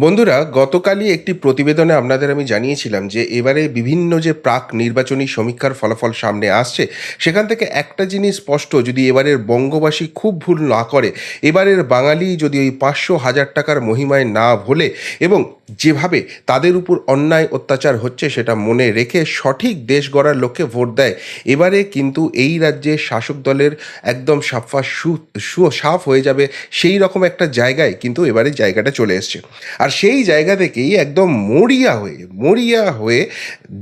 বন্ধুরা, গতকালই একটি প্রতিবেদনে আপনাদের আমি জানিয়েছিলাম যে এবারে বিভিন্ন যে প্রাক নির্বাচনী সমীক্ষার ফলাফল সামনে আসছে, সেখান থেকে একটা জিনিস স্পষ্ট, যদি এবারের বঙ্গবাসী খুব ভুল না করে, এবারের বাঙালি যদি ওই পাঁচশো হাজার টাকার মহিমায় না ভোলে এবং যেভাবে তাদের উপর অন্যায় অত্যাচার হচ্ছে সেটা মনে রেখে সঠিক দেশ গড়ার লক্ষ্যে ভোট দেয়, এবারে কিন্তু এই রাজ্যের শাসক দলের একদম সাফা সু- সাফ হয়ে যাবে, সেই রকম একটা জায়গায় কিন্তু এবারে জায়গাটা চলে এসছে। আর সেই জায়গা থেকেই একদম মরিয়া হয়ে মরিয়া হয়ে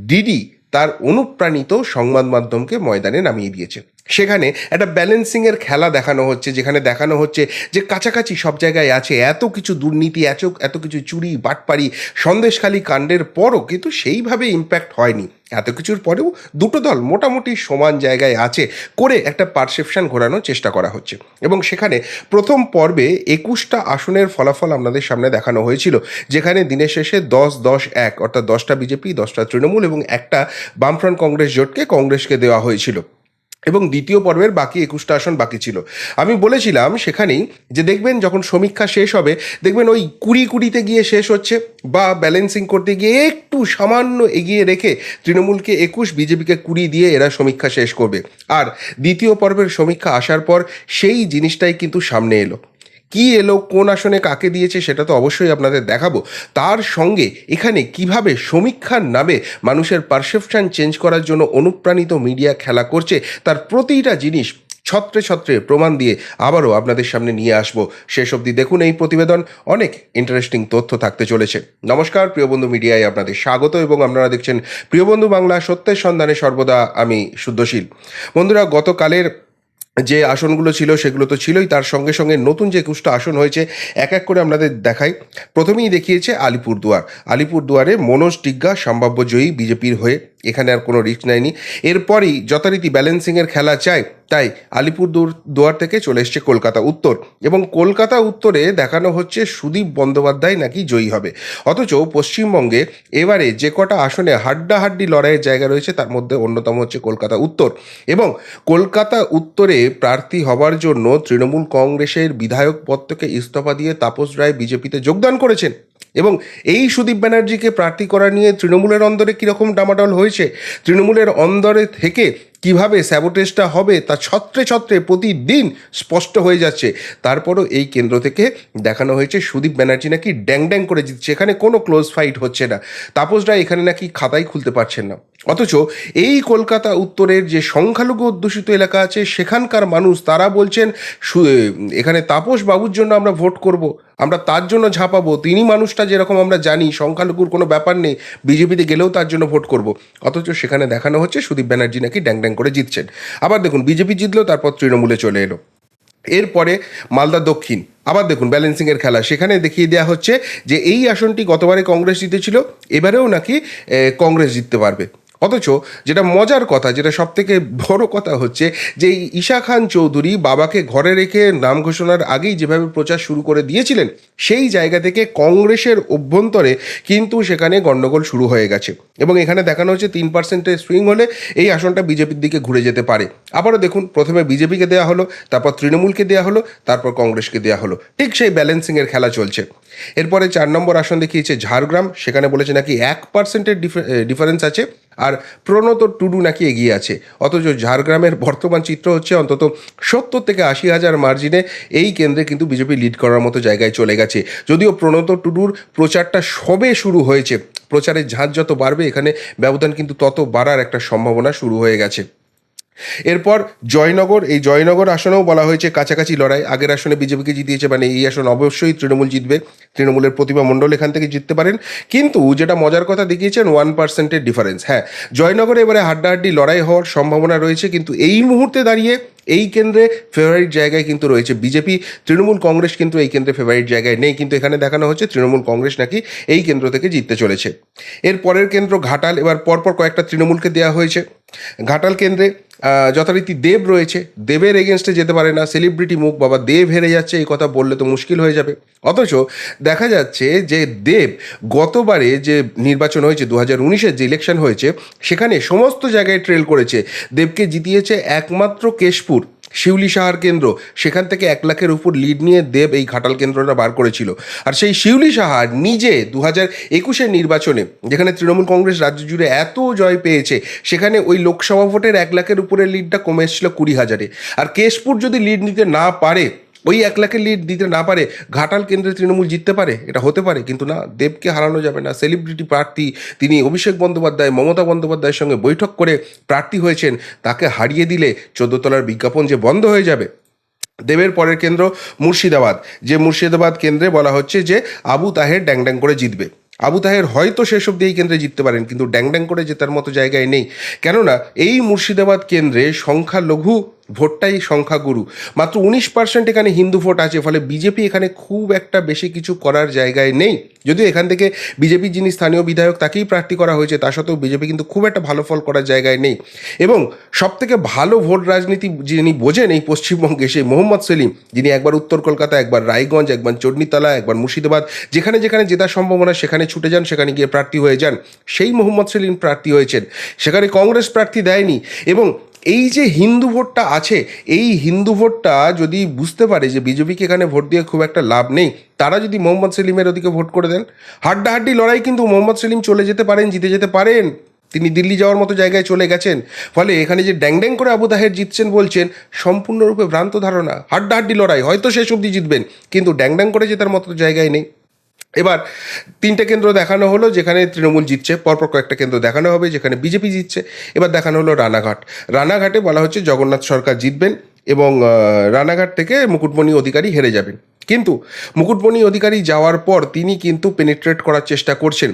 ডিডি তার অনুপ্রাণিত সংবাদ মাধ্যমকে ময়দানে নামিয়ে দিয়েছে। সেখানে একটা ব্যালেন্সিংয়ের খেলা দেখানো হচ্ছে, যেখানে দেখানো হচ্ছে যে কাছাকাছি সব জায়গায় আছে এত কিছু দুর্নীতি, এত এত কিছু চুরি, বাটপারি, সন্দেশখালী কাণ্ডের পরও কিন্তু সেইভাবে ইম্প্যাক্ট হয়নি। এত কিছুর পরেও দুটো দল মোটামুটি সমান জায়গায় আছে করে একটা পারসেপশন ঘোরানোর চেষ্টা করা হচ্ছে। এবং সেখানে প্রথম পর্বে একুশটা আসনের ফলাফল আপনাদের সামনে দেখানো হয়েছিল, যেখানে দিনের শেষে দশ দশ, এক, অর্থাৎ দশটা বিজেপি, দশটা তৃণমূল এবং একটা বামফ্রন্ট কংগ্রেস জোটকে কংগ্রেসকে দেওয়া হয়েছিল। এবং দ্বিতীয় পর্বের বাকি একুশটা আসন বাকি ছিল। আমি বলেছিলাম সেখানেই যে দেখবেন যখন সমীক্ষা শেষ হবে, দেখবেন ওই কুড়ি কুড়িতে গিয়ে শেষ হচ্ছে বা ব্যালেন্সিং করতে গিয়ে একটু সামান্য এগিয়ে রেখে তৃণমূলকে একুশ, বিজেপিকে কুড়ি দিয়ে এরা সমীক্ষা শেষ করবে। আর দ্বিতীয় পর্বের সমীক্ষা আসার পর সেই জিনিসটাই কিন্তু সামনে এলো। কি এলো, কোন আসনে কাকে দিয়েছে সেটা তো অবশ্যই আপনাদের দেখাবো। তার সঙ্গে এখানে কীভাবে সমীক্ষার নামে মানুষের পারসেপশন চেঞ্জ করার জন্য অনুপ্রাণিত মিডিয়া খেলা করছে, তার প্রতিটা জিনিস ছত্রে ছত্রে প্রমাণ দিয়ে আবারও আপনাদের সামনে নিয়ে আসব। শেষ অবধি দেখুন এই প্রতিবেদন, অনেক ইন্টারেস্টিং তথ্য থাকতে চলেছে। নমস্কার, প্রিয় বন্ধু মিডিয়ায় আপনাদের স্বাগত এবং আপনারা দেখছেন প্রিয় বন্ধু বাংলা সত্যের সন্ধানে সর্বদা আমি শুদ্ধশীল। বন্ধুরা, গতকালের যে আসনগুলো ছিল সেগুলো তো ছিলই। তার সঙ্গে সঙ্গে নতুন যে একুশটা আসন হয়েছে, এক এক করে আমাদের দেখাই। প্রথমেই দেখিয়েছে আলিপুরদুয়ার। আলিপুরদুয়ারে মনোজ টিগ্গা, সম্ভাব্য জয়ী বিজেপির হয়ে এখানে আর কোনো রিস্ক নেয়নি। এরপরই যথারীতি ব্যালেন্সিংয়ের খেলা চায়, তাই আলিপুর দুয়ার থেকে চলে এসছে কলকাতা উত্তর। এবং কলকাতা উত্তরে দেখানো হচ্ছে সুদীপ বন্দ্যোপাধ্যায় নাকি জয়ী হবে। অথচ পশ্চিমবঙ্গে এবারে যে কটা আসনে হাড্ডাহাড্ডি লড়াইয়ের জায়গা রয়েছে, তার মধ্যে অন্যতম হচ্ছে কলকাতা উত্তর। এবং কলকাতা উত্তরে প্রার্থী হবার জন্য তৃণমূল কংগ্রেসের বিধায়ক পদ থেকে ইস্তফা দিয়ে তাপস রায় বিজেপিতে যোগদান করেছেন। এবং এই সুদীপ ব্যানার্জিকে প্রার্থী করা নিয়ে তৃণমূলের অন্দরে কীরকম ডামাডল হয়েছে, তৃণমূলের অন্দরে থেকে কীভাবে স্যাবোটেজটা হবে তা ছত্রে ছত্রে প্রতিদিন স্পষ্ট হয়ে যাচ্ছে। তারপরও এই কেন্দ্র থেকে দেখানো হয়েছে সুদীপ ব্যানার্জি নাকি ড্যাং ড্যাং করে জিতছে। এখানে কোনো ক্লোজ ফাইট হচ্ছে না। তাপসরা এখানে নাকি খাতাই খুলতে পারছেন না। অথচ এই কলকাতা উত্তরের যে সংখ্যালঘু অধ্যুষিত এলাকা আছে, সেখানকার মানুষ তারা বলছেন এখানে তাপস বাবুর জন্য আমরা ভোট করব, আমরা তার জন্য ঝাঁপাবো, তিনি মানুষটা যেরকম আমরা জানি, সংখ্যালঘুর কোনো ব্যাপার নেই, বিজেপিতে গেলেও তার জন্য ভোট করব। অথচ সেখানে দেখানো হচ্ছে সুদীপ ব্যানার্জি নাকি ড্যাং ড্যাং করে জিতছেন। আবার দেখুন, বিজেপি জিতলো, তারপর তৃণমূলে চলে এলো। এরপরে মালদা দক্ষিণ, আবার দেখুন ব্যালেন্সিংয়ের খেলা। সেখানে দেখিয়ে দেওয়া হচ্ছে যে, এই আসনটি গতবারে কংগ্রেস জিতেছিল, এবারেও নাকি কংগ্রেস জিততে পারবে। অথচ যেটা মজার কথা, যেটা সব থেকে বড় কথা হচ্ছে যে ঈশা খান চৌধুরী বাবাকে ঘরে রেখে নাম ঘোষণার আগেই যেভাবে প্রচার শুরু করে দিয়েছিলেন, সেই জায়গা থেকে কংগ্রেসের অভ্যন্তরে কিন্তু সেখানে গণ্ডগোল শুরু হয়ে গেছে। এবং এখানে দেখানো হচ্ছে তিন পার্সেন্টের সুইং হলে এই আসনটা বিজেপির দিকে ঘুরে যেতে পারে। আবারও দেখুন, প্রথমে বিজেপিকে দেওয়া হলো, তারপর তৃণমূলকে দেওয়া হলো, তারপর কংগ্রেসকে দেওয়া হলো। ঠিক সেই ব্যালেন্সিংয়ের খেলা চলছে। এরপরে চার নম্বর আসন দেখিয়েছে ঝাড়গ্রাম, সেখানে বলেছে নাকি এক পার্সেন্টের ডিফারেন্স আছে। আর প্রণত টুডু নাকি এগিয়ে আছে। অথচ ঝাড়গ্রামের বর্তমান চিত্র হচ্ছে অন্তত সত্তর থেকে আশি হাজার মার্জিনে এই কেন্দ্রে কিন্তু বিজেপি লিড করার মতো জায়গায় চলে গেছে। যদিও প্রণত টুডুর প্রচারটা সবে শুরু হয়েছে, প্রচারের ঝাঁঝ যত বাড়বে এখানে ব্যবধান কিন্তু তত বাড়ার একটা সম্ভাবনা শুরু হয়ে গেছে। এরপর জয়নগর, এই জয়নগর আসনেও বলা হয়েছে কাছাকাছি লড়াই। আগের আসনে বিজেপিকে জিতিয়েছে মানে এই আসন অবশ্যই তৃণমূল জিতবে। তৃণমূলের প্রতিমা মণ্ডল এখান থেকে জিততে পারেন। কিন্তু যেটা মজার কথা দেখিয়েছেন ওয়ান পার্সেন্টের ডিফারেন্স হ্যাঁ জয়নগরে এবারে হাড্ডাহাড্ডি লড়াই হওয়ার সম্ভাবনা রয়েছে, কিন্তু এই মুহূর্তে দাঁড়িয়ে এই কেন্দ্রে ফেভারিট জায়গায় কিন্তু রয়েছে বিজেপি। তৃণমূল কংগ্রেস কিন্তু এই কেন্দ্রে ফেভারিট জায়গায় নেই, কিন্তু এখানে দেখানো হচ্ছে তৃণমূল কংগ্রেস নাকি এই কেন্দ্র থেকে জিততে চলেছে। এর পরের কেন্দ্র ঘাটাল, এবার পরপর কয়েকটা তৃণমূলকে দেওয়া হয়েছে। ঘাটাল কেন্দ্রে যথারীতি দেব রয়েছে। দেবের এগেনস্টে যেতে পারে না সেলিব্রিটি মুখ, বাবা দেব হেরে যাচ্ছে, এই কথা বললে তো মুশকিল হয়ে যাবে। অথচ দেখা যাচ্ছে যে দেব গতবারে যে নির্বাচন হয়েছে দু হাজার উনিশের যে ইলেকশন হয়েছে, সেখানে সমস্ত জায়গায় ট্রেল করেছে। দেবকে জিতিয়েছে একমাত্র কেশপুর। শিউলি সাহার কেন্দ্র। সেখান থেকে এক লাখের উপর লিড নিয়ে দেব এই ঘাটাল কেন্দ্রটা বার করেছিল। আর সেই শিউলি সাহার নিজে দু হাজার একুশের নির্বাচনে, যেখানে তৃণমূল কংগ্রেস রাজ্য জুড়ে এত জয় পেয়েছে, সেখানে ওই লোকসভা ভোটের এক লাখের উপরে লিডটা কমে এসেছিল কুড়ি হাজারে। আর কেশপুর যদি লিড নিতে না পারে ওই এক লাখের লিড দিতে না পারে, ঘাটাল কেন্দ্রে তৃণমূল জিততে পারে, এটা হতে পারে, কিন্তু না, দেবকে হারানো যাবে না। সেলিব্রিটি প্রার্থী তিনি অভিষেক বন্দ্যোপাধ্যায়, মমতা বন্দ্যোপাধ্যায়ের সঙ্গে বৈঠক করে প্রার্থী হয়েছেন। তাকে হারিয়ে দিলে চোদ্দ তলার বিজ্ঞাপন যে বন্ধ হয়ে যাবে, দেবের পরের কেন্দ্র মুর্শিদাবাদ। যে মুর্শিদাবাদ কেন্দ্রে বলা হচ্ছে যে আবু তাহের ড্যাং ড্যাং করে জিতবে। আবু তাহের হয়তো শেষ অব্দি এই কেন্দ্রে জিততে পারেন, কিন্তু ড্যাং ড্যাং করে জেতার মতো জায়গায় নেই। কেননা, এই মুর্শিদাবাদ কেন্দ্রে সংখ্যালঘু ভোটটাই সংখ্যাগুরু। মাত্র উনিশ পার্সেন্ট এখানে হিন্দু ভোট আছে, ফলে বিজেপি এখানে খুব একটা বেশি কিছু করার জায়গায় নেই। যদিও এখান থেকে বিজেপি যিনি স্থানীয় বিধায়ক, তাকেই প্রার্থী করা হয়েছে, তা সত্ত্বেও বিজেপি কিন্তু খুব একটা ভালো ফল করার জায়গায় নেই। এবং সব থেকে ভালো ভোট রাজনীতি যিনি বোঝেন এই পশ্চিমবঙ্গে, সেই মোহাম্মদ সেলিম, যিনি একবার উত্তর কলকাতা, একবার রায়গঞ্জ, একবার চণ্ডীতলা, একবার মুর্শিদাবাদ, যেখানে যেখানে জেতার সম্ভাবনা, সেখানে ছুটে যান, সেখানে গিয়ে প্রার্থী হয়ে যান, সেই মোহাম্মদ সেলিম প্রার্থী হয়েছেন। সেখানে কংগ্রেস প্রার্থী দেয়নি। এবং এই যে হিন্দু ভোটটা আছে, এই হিন্দু ভোটটা যদি বুঝতে পারে যে বিজেপিকে এখানে ভোট দিয়ে খুব একটা লাভ নেই, তারা যদি মোহাম্মদ সেলিমের ওদিকে ভোট করে দেন। হাড্ডাহাড্ডি লড়াই কিন্তু মোহাম্মদ সেলিম চলে যেতে পারেন, জিতে যেতে পারেন। তিনি দিল্লি যাওয়ার মতো জায়গায় চলে গেছেন। ফলে এখানে যে ড্যাং ড্যাং করে আবু তাহের জিতছেন বলছেন, সম্পূর্ণরূপে ভ্রান্ত ধারণা। হাড্ডাহাড্ডি লড়াই, হয়তো শেষ অবধি জিতবেন, কিন্তু ড্যাং ড্যাং করে জেতার মতো জায়গায় নেই। এবার তিনটে কেন্দ্র দেখানো হলো, যেখানে তৃণমূল জিতছে, পরপর কয়েকটা কেন্দ্র দেখানো হবে, যেখানে বিজেপি জিতছে। এবার দেখানো হলো রানাঘাট। রানাঘাটে বলা হচ্ছে জগন্নাথ সরকার জিতবেন এবং রানাঘাট থেকে মুকুটমণি অধিকারী হেরে যাবেন। কিন্তু মুকুটমণি অধিকারী যাওয়ার পর তিনি কিন্তু পেনিট্রেট করার চেষ্টা করছেন।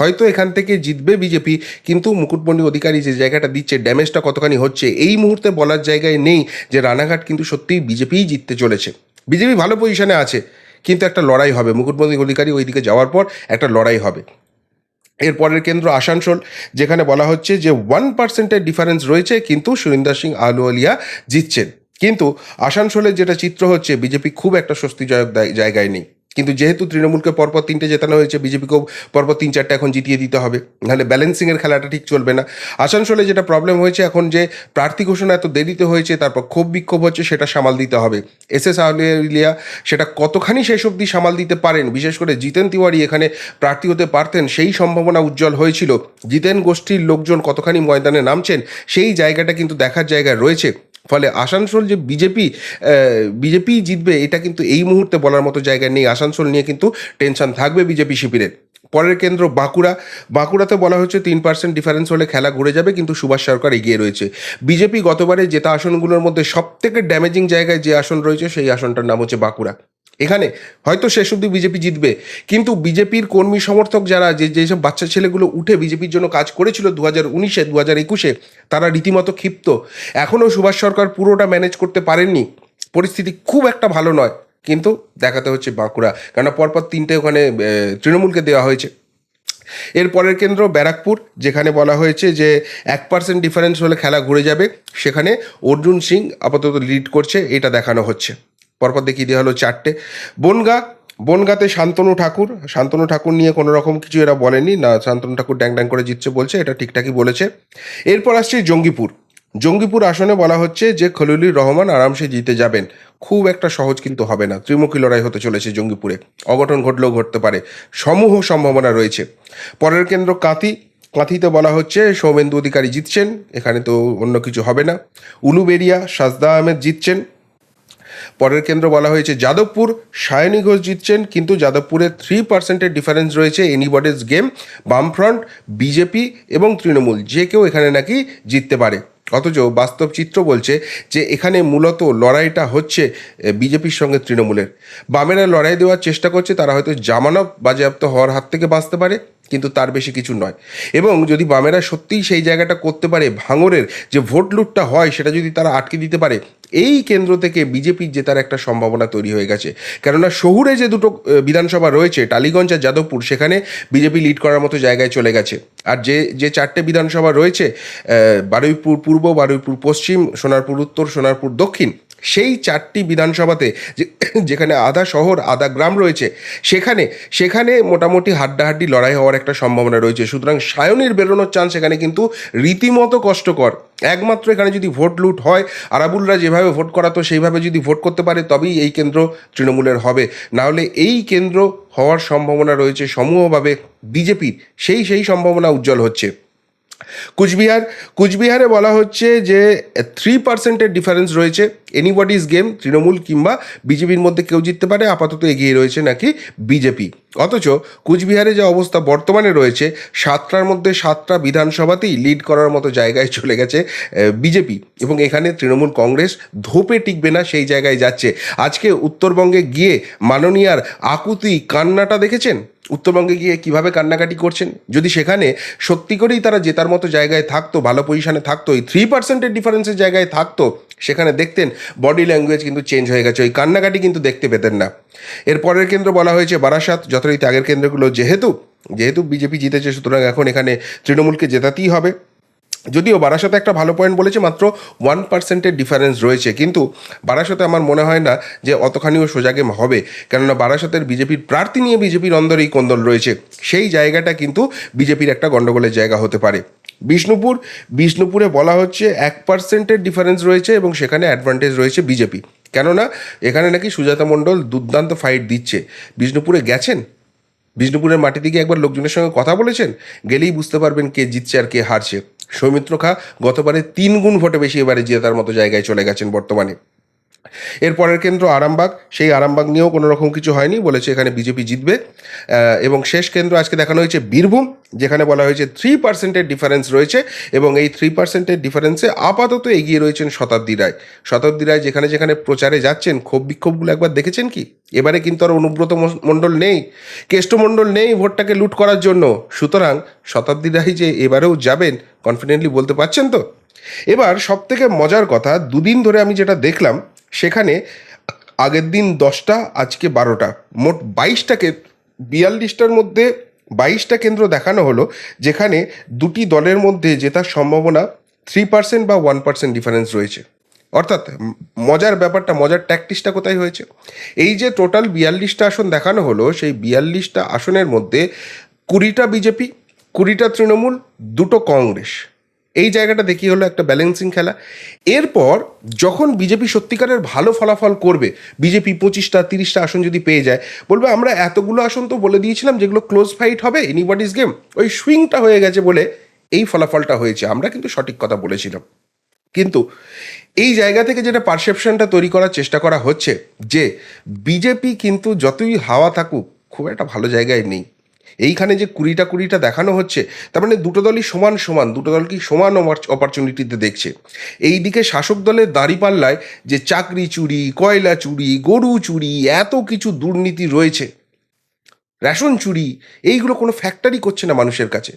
হয়তো এখান থেকে জিতবে বিজেপি, কিন্তু মুকুটমণি অধিকারী যে জায়গাটা দিচ্ছে ড্যামেজটা কতখানি হচ্ছে, এই মুহূর্তে বলার জায়গায় নেই যে রানাঘাট কিন্তু সত্যিই বিজেপিই জিততে চলেছে। বিজেপি ভালো পজিশনে আছে কিন্তু একটা লড়াই হবে। মুকুটমণি অধিকারী ওইদিকে যাওয়ার পর একটা লড়াই হবে। এর পরের কেন্দ্র আসানসোল, যেখানে বলা হচ্ছে যে ওয়ান পার্সেন্টের ডিফারেন্স রয়েছে, কিন্তু সুরিন্দর সিং আলুয়ালিয়া জিতছেন। কিন্তু আসানসোলের যেটা চিত্র হচ্ছে, বিজেপি খুব একটা স্বস্তিজনক জায়গায় নেই। কিন্তু যেহেতু তৃণমূলকে পরপর তিনটে জেতানো হয়েছে, বিজেপিকেও পরপর তিন চারটে এখন জিতিয়ে দিতে হবে। নাহলে ব্যালেন্সিংয়ের খেলাটা ঠিক চলবে না। আসানসোলে যেটা প্রবলেম হয়েছে এখন যে প্রার্থী ঘোষণা এত দেরিতে হয়েছে, তারপর ক্ষোভ বিক্ষোভ হচ্ছে সেটা সামাল দিতে হবে। এস এস আহলিয়া সেটা কতখানি শেষ অবধি সামাল দিতে পারেন? বিশেষ করে জিতেন তিওয়ারি এখানে প্রার্থী হতে পারতেন, সেই সম্ভাবনা উজ্জ্বল হয়েছিল। জিতেন গোষ্ঠীর লোকজন কতখানি ময়দানে নামছেন, সেই জায়গাটা কিন্তু দেখার জায়গা রয়েছে। ফলে আসানসোল যে বিজেপি বিজেপি জিতবে, এটা কিন্তু এই মুহূর্তে বলার মতো জায়গায় নেই। আসানসোল নিয়ে কিন্তু টেনশন থাকবে বিজেপি শিবিরের। পরের কেন্দ্র বাঁকুড়া। বাঁকুড়াতে বলা হচ্ছে তিন পার্সেন্ট ডিফারেন্স হলে খেলা ঘুরে যাবে, কিন্তু সুভাষ সরকার এগিয়ে রয়েছে। বিজেপি গতবারে জেতা আসনগুলোর মধ্যে সব থেকে ড্যামেজিং জায়গায় যে আসন রয়েছে, সেই আসনটার নাম হচ্ছে বাঁকুড়া। এখানে হয়তো শেষ অবধি বিজেপি জিতবে, কিন্তু বিজেপির কর্মী সমর্থক যারা, যে যেসব বাচ্চা ছেলেগুলো উঠে বিজেপির জন্য কাজ করেছিল দু হাজার উনিশে দু হাজার একুশে, তারা রীতিমতো ক্ষিপ্ত। এখনও সুভাষ সরকার পুরোটা ম্যানেজ করতে পারেননি। পরিস্থিতি খুব একটা ভালো নয়। কিন্তু দেখাতে হচ্ছে বাঁকুড়া। কেননা পরপর তিনটে ওখানে তৃণমূলকে দেওয়া হয়েছে। এর পরের কেন্দ্র ব্যারাকপুর, যেখানে বলা হয়েছে যে এক পার্সেন্ট ডিফারেন্স হলে খেলা ঘুরে যাবে। সেখানে অর্জুন সিং আপাতত লিড করছে, এটা দেখানো হচ্ছে। পরপর দেখিয়ে দেওয়া হলো চারটে। বনগা, বনগাতে শান্তনু ঠাকুর। শান্তনু ঠাকুর নিয়ে কোনো রকম কিছু এরা বলেনি। না, শান্তনু ঠাকুর ড্যাং ড্যাং করে জিতছে বলছে, এটা ঠিকঠাকই বলেছে। এরপর আসছে জঙ্গিপুর। জঙ্গিপুর আসনে বলা হচ্ছে যে খলিলুর রহমান আরামসে জিতে যাবেন। খুব একটা সহজ কিন্তু হবে না। ত্রিমুখী লড়াই হতে চলেছে জঙ্গিপুরে। অঘটন ঘটলেও ঘটতে পারে। সমূহ সম্ভাবনা রয়েছে। পরের কেন্দ্র কাঁথি। কাঁথিতে বলা হচ্ছে সৌমেন্দু অধিকারী জিতছেন। এখানে তো অন্য কিছু হবে না। উলুবেরিয়া সাজদা আহমেদ জিতছেন। পরের কেন্দ্র বলা হয়েছে যাদবপুর। সায়নী ঘোষ জিতছেন, কিন্তু যাদবপুরে থ্রি পার্সেন্টের ডিফারেন্স রয়েছে এনিবডিজ গেম, বামফ্রন্ট, বিজেপি এবং তৃণমূল। যে কেউ এখানে নাকি জিততে পারে। অথচ বাস্তব চিত্র বলছে যে এখানে মূলত লড়াইটা হচ্ছে বিজেপির সঙ্গে তৃণমূলের। বামেরা লড়াই দেওয়ার চেষ্টা করছে, তারা হয়তো জামানব বাজেয়াপ্ত হওয়ার হাত থেকে বাঁচতে পারে। কিন্তু তার বেশি কিছু নয়। এবং যদি বামেরা সত্যিই সেই জায়গাটা করতে পারে, ভাঙরের যে ভোট লুটটা হয়, সেটা যদি তারা আটকে দিতে পারে, এই কেন্দ্র থেকে বিজেপির জেতার একটা সম্ভাবনা তৈরি হয়ে গেছে। কেননা শহুরে যে দুটো বিধানসভা রয়েছে, টালিগঞ্জ আর যাদবপুর, সেখানে বিজেপি লিড করার মতো জায়গায় চলে গেছে। আর যে যে চারটে বিধানসভা রয়েছে বারুইপুর পূর্ব, বারুইপুর পশ্চিম, সোনারপুর উত্তর, সোনারপুর দক্ষিণ সেই চারটি বিধানসভাতে যেখানে আধা শহর, আধা গ্রাম রয়েছে, সেখানে সেখানে মোটামুটি হাড্ডাহাড্ডি লড়াই হওয়ার একটা সম্ভাবনা রয়েছে। সুতরাং সায়নের বেরোনোর চান্স এখানে কিন্তু রীতিমতো কষ্টকর। একমাত্র এখানে যদি ভোট লুট হয়, আরাবুলরা যেভাবে ভোট করাতো, সেইভাবে যদি ভোট করতে পারে, তবেই এই কেন্দ্র তৃণমূলের হবে। নাহলে এই কেন্দ্র হওয়ার সম্ভাবনা রয়েছে, সমূহভাবে বিজেপির সেই সেই সম্ভাবনা উজ্জ্বল হচ্ছে। কুচবিহার, কুচবিহারে বলা হচ্ছে যে থ্রি পার্সেন্টের ডিফারেন্স রয়েছে। এনিবডিজ গেম তৃণমূল কিংবা বিজেপির মধ্যে কেউ জিততে পারে, আপাতত এগিয়ে রয়েছে নাকি বিজেপি। অথচ কুচবিহারে যে অবস্থা বর্তমানে রয়েছে, সাতটার মধ্যে সাতটা বিধানসভাতেই লিড করার মতো জায়গায় চলে গেছে বিজেপি। এবং এখানে তৃণমূল কংগ্রেস ধোপে টিকবে না, সেই জায়গায় যাচ্ছে। আজকে উত্তরবঙ্গে গিয়ে মাননীয়ার আকুতি কান্নাটা দেখেছেন? উত্তরবঙ্গে গিয়ে কীভাবে কান্নাকাটি করছেন? যদি সেখানে সত্যি করেই তারা জেতার মতো জায়গায় থাকতো, ভালো পজিশনে থাকতো, এই থ্রি পার্সেন্টের ডিফারেন্সের জায়গায় থাকতো, সেখানে দেখতেন বডি ল্যাঙ্গুয়েজ কিন্তু চেঞ্জ হয়ে গেছে, ওই কান্নাকাটি কিন্তু দেখতে পেতেন না। এর পরের কেন্দ্র বলা হয়েছে বারাসাত, যথারীতি আগের কেন্দ্রগুলো যেহেতু যেহেতু বিজেপি জিতেছে, সুতরাং এখন এখানে তৃণমূলকে জেতাতেই হবে। যদিও বারাসাতে একটা ভালো পয়েন্ট বলেছে, মাত্র ওয়ান পার্সেন্টের ডিফারেন্স রয়েছে। কিন্তু বারাসাতে আমার মনে হয় না যে অতখানিও সোজাগে হবে। কেননা বারাসাতের বিজেপির প্রার্থী নিয়ে বিজেপির অন্দরেই কোন্দল রয়েছে। সেই জায়গাটা কিন্তু বিজেপির একটা গণ্ডগোলের জায়গা হতে পারে। বিষ্ণুপুর, বিষ্ণুপুরে বলা হচ্ছে এক পার্সেন্টের ডিফারেন্স রয়েছে এবং সেখানে অ্যাডভান্টেজ রয়েছে বিজেপি। কেননা এখানে নাকি সুজাতা মণ্ডল দুর্দান্ত ফাইট দিচ্ছে। বিষ্ণুপুরে গেছেন? বিষ্ণুপুরের মাটি থেকে একবার লোকজনের সঙ্গে কথা বলেছেন? গেলেই বুঝতে পারবেন কে জিতছে আর কে হারছে। সৌমিত্র খা গতবারে তিন গুণ ভোটে বেশি এবারে জেতার মতো জায়গায় চলে গেছেন বর্তমানে। এর পরের কেন্দ্র আরামবাগ, সেই আরামবাগ নিয়েও কোনো রকম কিছু হয়নি, বলেছে এখানে বিজেপি জিতবে। এবং শেষ কেন্দ্র আজকে দেখানো হয়েছে বীরভূম, যেখানে বলা হয়েছে থ্রি পার্সেন্টের ডিফারেন্স রয়েছে এবং এই থ্রি পার্সেন্টের ডিফারেন্সে আপাতত এগিয়ে রয়েছেন শতাব্দী রায়। শতাব্দী রায় যেখানে যেখানে প্রচারে যাচ্ছেন, ক্ষোভ বিক্ষোভগুলো একবার দেখেছেন কি? এবারে কিন্তু আর অনুব্রত মণ্ডল নেই কেষ্টমণ্ডল নেই ভোটটাকে লুট করার জন্য। সুতরাং শতাব্দী রায় যে এবারেও যাবেন কনফিডেন্টলি বলতে পারছেন তো? এবার সব থেকে মজার কথা, দুদিন ধরে আমি যেটা দেখলাম সেখানে আগের দিন দশটা, আজকে বারোটা। মোট বাইশটাকে, বিয়াল্লিশটার মধ্যে বাইশটা কেন্দ্র দেখানো হলো, যেখানে দুটি দলের মধ্যে জেতার সম্ভাবনা থ্রি পার্সেন্ট বা ওয়ান পার্সেন্ট ডিফারেন্স রয়েছে। অর্থাৎ মজার ব্যাপারটা, মজার ট্যাকটিসটা কোথায় হয়েছে? এই যে টোটাল বিয়াল্লিশটা আসন দেখানো হলো, সেই বিয়াল্লিশটা আসনের মধ্যে কুড়িটা বিজেপি, কুড়িটা তৃণমূল, দুটো কংগ্রেস। এই জায়গাটা দেখি হলো একটা ব্যালেন্সিং খেলা। এরপর যখন বিজেপি সত্যিকারের ভালো ফলাফল করবে, বিজেপি পঁচিশটা, তিরিশটা আসন যদি পেয়ে যায়, বলবে আমরা এতগুলো আসন তো বলে দিয়েছিলাম যেগুলো ক্লোজ ফাইট হবে এনিবডিজ গেম ওই সুইংটা হয়ে গেছে বলে এই ফলাফলটা হয়েছে, আমরা কিন্তু সঠিক কথা বলেছিলাম। কিন্তু এই জায়গা থেকে যেটা পারসেপশনটা তৈরি করার চেষ্টা করা হচ্ছে যে বিজেপি কিন্তু যতই হাওয়া থাকুক, খুব একটা ভালো জায়গায় নেই। এইখানে যে কুড়িটা কুড়িটা দেখানো হচ্ছে, তার মানে দুটো দলই সমান সমান, দুটো দলকেই সমান অপরচুনিটিতে দেখছে। এই দিকে শাসক দলের দাঁড়িপাল্লায় যে চাকরি চুরি, কয়লা চুরি, গরু চুরি, এত কিছু দুর্নীতি রয়েছে, রেশন চুরি, এইগুলো কোনো ফ্যাক্টরি করছে না মানুষের কাছে।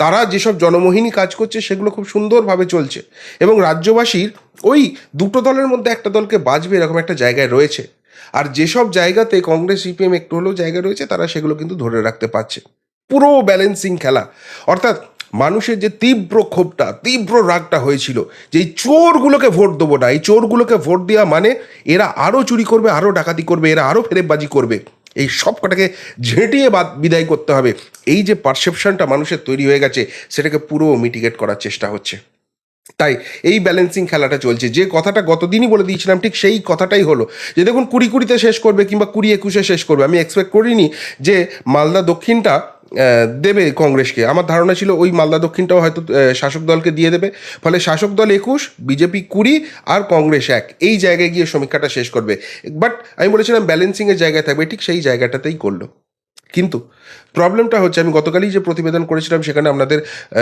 তারা যেসব জনমোহিনী কাজ করছে, সেগুলো খুব সুন্দরভাবে চলছে। এবং রাজ্যবাসীর ওই দুটো দলের মধ্যে একটা দলকে বাঁচবে এরকম একটা জায়গায় রয়েছে। আর যেসব জায়গাতে কংগ্রেস, সিপিএম একটু হলেও জায়গা রয়েছে, তারা সেগুলো কিন্তু ধরে রাখতে পারছে। পুরো ব্যালেন্সিং খেলা। অর্থাৎ মানুষের যে তীব্র ক্ষোভটা, তীব্র রাগটা হয়েছিল যে এই চোরগুলোকে ভোট দেবো না, এই চোরগুলোকে ভোট দেওয়া মানে এরা আরও চুরি করবে আরও ডাকাতি করবে, এরা আরও ফেরেববাজি করবে। এই সব কটাকে ঝেঁটিয়ে বাদ বিদায় করতে হবে। এই যে পারসেপশনটা মানুষের তৈরি হয়ে গেছে, সেটাকে পুরো মিটিগেট করার চেষ্টা হচ্ছে। তাই এই ব্যালেন্সিং খেলাটা চলছে। যে কথাটা গতদিনই বলে দিয়েছিলাম, ঠিক সেই কথাটাই হলো। যে দেখুন, কুড়ি কুড়িতে শেষ করবে কিংবা কুড়ি একুশে শেষ করবে, আমি এক্সপেক্ট করিনি যে মালদা দক্ষিণটা দেবে কংগ্রেসকে। আমার ধারণা ছিল ওই মালদা দক্ষিণটাও হয়তো শাসক দলকে দিয়ে দেবে। ফলে শাসক দল একুশ, বিজেপি কুড়ি আর কংগ্রেস এক। এই জায়গায় গিয়ে সমীক্ষাটা শেষ করবে। বাট আমি বলেছিলাম ব্যালেন্সিংয়ের জায়গায় থাকবে, ঠিক সেই জায়গাটাতেই করল। কিন্তু প্রবলেমটা হচ্ছে, আমি গতকালই যে প্রতিবেদন করেছিলাম, সেখানে আপনাদের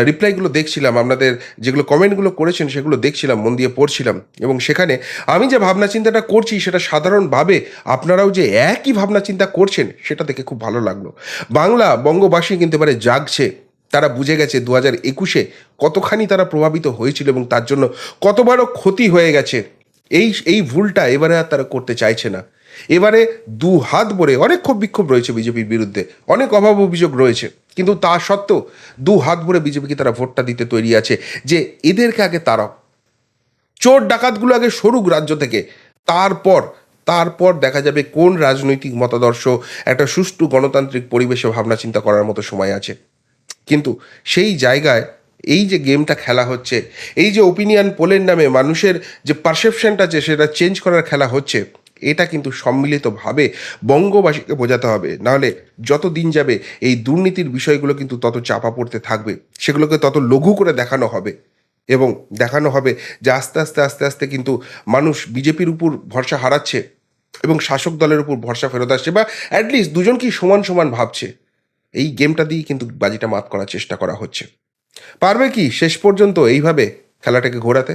রিপ্লাইগুলো দেখছিলাম, আপনাদের যেগুলো কমেন্টগুলো করেছেন, সেগুলো দেখছিলাম, মন দিয়ে পড়ছিলাম। এবং সেখানে আমি যে ভাবনা চিন্তাটা করছি, সেটা সাধারণভাবে আপনারাও যে একই ভাবনা চিন্তা করছেন, সেটা দেখে খুব ভালো লাগল। বাংলা বঙ্গবাসী কিন্তু এবারে জাগছে। তারা বুঝে গেছে দু হাজার একুশে কতখানি তারা প্রভাবিত হয়েছিল এবং তার জন্য কতবারও ক্ষতি হয়ে গেছে। এই এই ভুলটা এবারে আর তারা করতে চাইছে না। এবারে দু হাত ভরে অনেক ক্ষোভ বিক্ষোভ রয়েছে বিজেপির বিরুদ্ধে। অনেক অভাব অভিযোগ রয়েছে। কিন্তু তা সত্ত্বেও দু হাত ভরে বিজেপিকে তারা ভোটটা দিতে তৈরি আছে যে এদেরকে আগে তারাও চোর ডাকাতগুলো আগে সরুক রাজ্য থেকে। তারপর তারপর দেখা যাবে কোন রাজনৈতিক মতাদর্শ একটা সুষ্ঠু গণতান্ত্রিক পরিবেশে ভাবনা চিন্তা করার মতো সময় আছে। কিন্তু সেই জায়গায় এই যে গেমটা খেলা হচ্ছে, এই যে ওপিনিয়ন পোলের নামে মানুষের যে পারসেপশনটা আছে সেটা চেঞ্জ করার খেলা হচ্ছে এটা কিন্তু সম্মিলিতভাবে বঙ্গবাসীকে বোঝাতে হবে। নাহলে যত দিন যাবে এই দুর্নীতির বিষয়গুলো কিন্তু তত চাপা পড়তে থাকবে। সেগুলোকে তত লঘু করে দেখানো হবে। এবং দেখানো হবে যে আস্তে আস্তে আস্তে আস্তে কিন্তু মানুষ বিজেপির উপর ভরসা হারাচ্ছে এবং শাসক দলের উপর ভরসা ফেরত আসছে বা অ্যাটলিস্ট দুজনকেই সমান সমান ভাবছে। এই গেমটা দিয়েই কিন্তু বাজিটা মাত করার চেষ্টা করা হচ্ছে। পারবে কি শেষ পর্যন্ত এইভাবে খেলাটাকে ঘোরাতে?